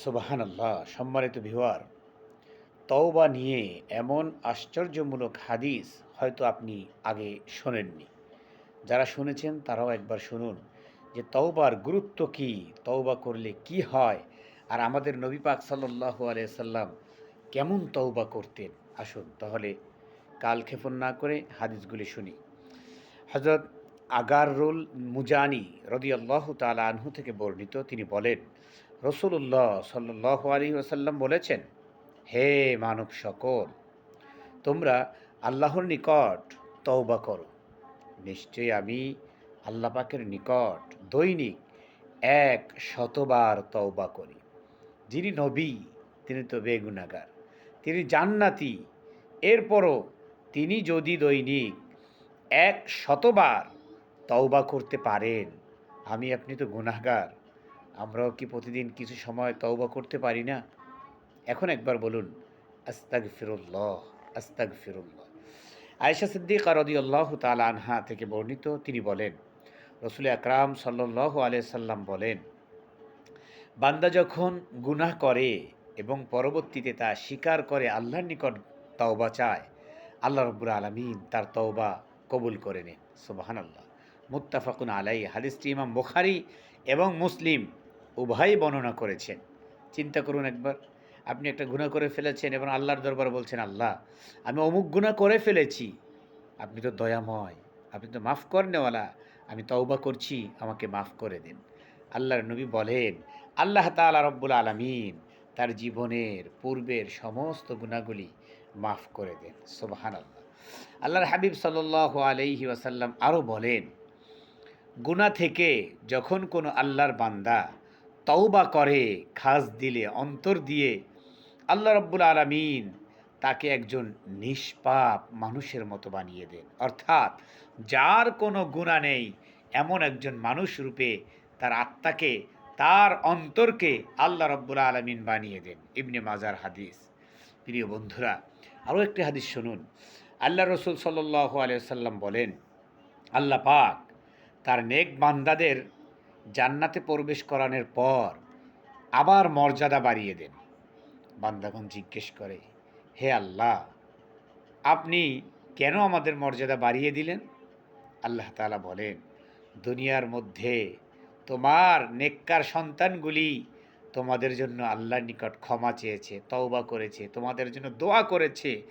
সুবাহান আল্লাহ সম্মানিত ভিওয়ার তওবা নিয়ে এমন আশ্চর্যমূলক হাদিস হয়তো আপনি আগে শোনেননি। যারা শুনেছেন তারাও একবার শুনুন যে তওবার গুরুত্ব কি, তওবা করলে কি হয়, আর আমাদের নবী পাক সাল্লাহ আলিয়াল্লাম কেমন তওবা করতেন। আসুন তাহলে কাল ক্ষেপণ না করে হাদিসগুলি শুনি। হজরত আগারুল মুজানি রদি আল্লাহ তালা আনহু থেকে বর্ণিত, তিনি বলেন রসুল্লাহ সাল্লাহ আলী ওসাল্লাম বলেছেন, হে মানব সকল, তোমরা আল্লাহর নিকট তওবা করো। নিশ্চয়ই আমি আল্লাহ পাকের নিকট দৈনিক এক শতবার তওবা করি। যিনি নবী, তিনি তো বেগুনাগার, তিনি জান্নাতি, এরপরও তিনি যদি দৈনিক এক শতবার তওবা করতে পারেন, আমি আপনি তো গুনাহগার। আমরাও কি প্রতিদিন কিছু সময় তওবা করতে পারি না? এখন একবার বলুন আস্তাগ ফিরুল্লাহ আস্তাগ ফিরুল্লাহ আয়েশা সিদ্দিক রদি আল্লাহ তালা আনহা থেকে বর্ণিত, তিনি বলেন, রসুল আকরাম সাল্লাহ সাল্লাম বলেন, বান্দা যখন গুনাহ করে এবং পরবর্তীতে তা স্বীকার করে আল্লাহর নিকট তওবা চায়, আল্লাহ রব্বুর আলমিন তার তওবা কবুল করে নেন। সুবাহান আল্লাহ মুত্তাফাকুন আলাই হাদিসটি ইমাম বুখারি এবং মুসলিম উভয়ই বর্ণনা করেছেন। চিন্তা করুন একবার। আপনি একটা গুণা করে ফেলেছেন এবং আল্লাহর দরবার বলছেন, আল্লাহ, আমি অমুক গুণা করে ফেলেছি। আপনি তো দয়াময়, আপনি তো মাফ করেনেওয়ালা, আমি তওবা করছি, আমাকে মাফ করে দিন। আল্লাহর নবী বলেন, আল্লাহ তালা রব্বুল আলমিন তার জীবনের পূর্বের সমস্ত গুণাগুলি মাফ করে দেন। সোবাহান আল্লাহ আল্লাহর হাবিব সাল্লাহ আলহি ওয়াসাল্লাম আরও বলেন গুণা থেকে যখন কোনো আল্লাহর বান্দা তওবা করে, খাস দিলে, অন্তর দিয়ে আল্লাহ রব্বুল আলমিন তাকে একজন নিষ্পাপ মানুষের মতো বানিয়ে দেন। অর্থাৎ যার কোনো গুণা নেই, এমন একজন মানুষ রূপে তার আত্মাকে, তার অন্তরকে আল্লাহ রব্বুল আলমিন বানিয়ে দেন। ইবনে মাজার হাদিস। প্রিয় বন্ধুরা, আরও একটি হাদিস শুনুন। আল্লাহ রসুল সাল্লাহ আলিয়াল্লাম বলেন, আল্লাহ পাক তার নেক বান্দাদের জান্নাতে প্রবেশ করানোর পর আবার মর্যাদা বাড়িয়ে দেন। বান্দাগণ জিজ্ঞেস করে, হে আল্লাহ, আপনি কেন আমাদের মর্যাদা বাড়িয়ে দিলেন? আল্লাহ তালা বলেন, দুনিয়ার মধ্যে তোমার নেককার সন্তানগুলি তোমাদের জন্য আল্লাহর নিকট ক্ষমা চেয়েছে, তওবা করেছে, তোমাদের জন্য দোয়া করেছে।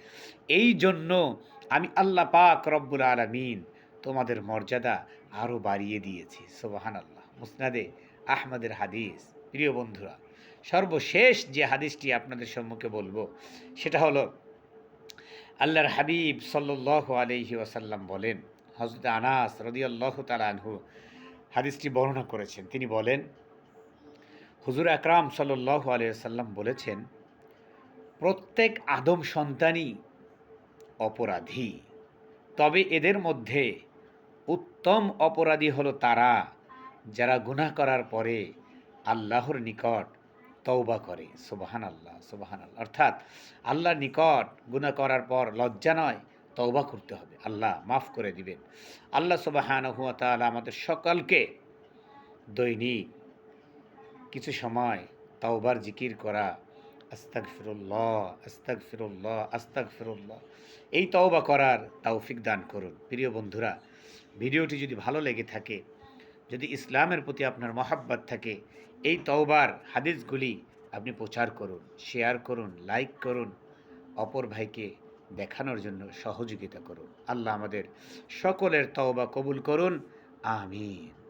এই জন্য আমি আল্লাহ পাক রব্বুল আলমিন তোমাদের মর্যাদা আরও বাড়িয়ে দিয়েছি। সোবাহান আল্লাহ মুসনাদে আহমদের হাদিস। প্রিয় বন্ধুরা, সর্বশেষ যে হাদিসটি আপনাদের সম্মুখে বলব, সেটা হলো, আল্লাহর হাবিব সাল্লাহ আলহি ওয়াসাল্লাম বলেন হজরত আনাস রদিয়াল্লাহ তালানহু হাদিসটি বর্ণনা করেছেন। তিনি বলেন, হুজুর আকরাম সাল্লাহ আলিয়াল্লাম বলেছেন, প্রত্যেক আদম সন্তানই অপরাধী, তবে এদের মধ্যে উত্তম অপরাধী হলো তারা। যারা গুনাহ করার পরে আল্লাহর নিকট তৌবা করে সুবাহান আল্লাহ সুবাহান আল্লাহ অর্থাৎ আল্লাহর নিকট গুনাহ করার পর লজ্জা নয় তৌবা করতে হবে। আল্লাহ মাফ করে দিবেন। আল্লাহ সুবাহান হুয়া তালা আমাদের সকলকে দৈনিক কিছু সময় তাওবার জিকির করা আস্তাক ফিরুল্লাহ আস্তাক ফিরুল্লাহ আস্তাক ফিরুল্লাহ এই তওবা করার তাওফিক দান করুন। প্রিয় বন্ধুরা, ভিডিওটি যদি ভালো লেগে থাকে যদি ইসলামের প্রতি আপনার মহাব্বত থাকে, এই তওবার হাদিসগুলি আপনি প্রচার করুন শেয়ার করুন লাইক করুন, অপর ভাইকে দেখানোর জন্য সহযোগিতা করুন। আল্লাহ আমাদের সকলের তওবা কবুল করুন। আমিন।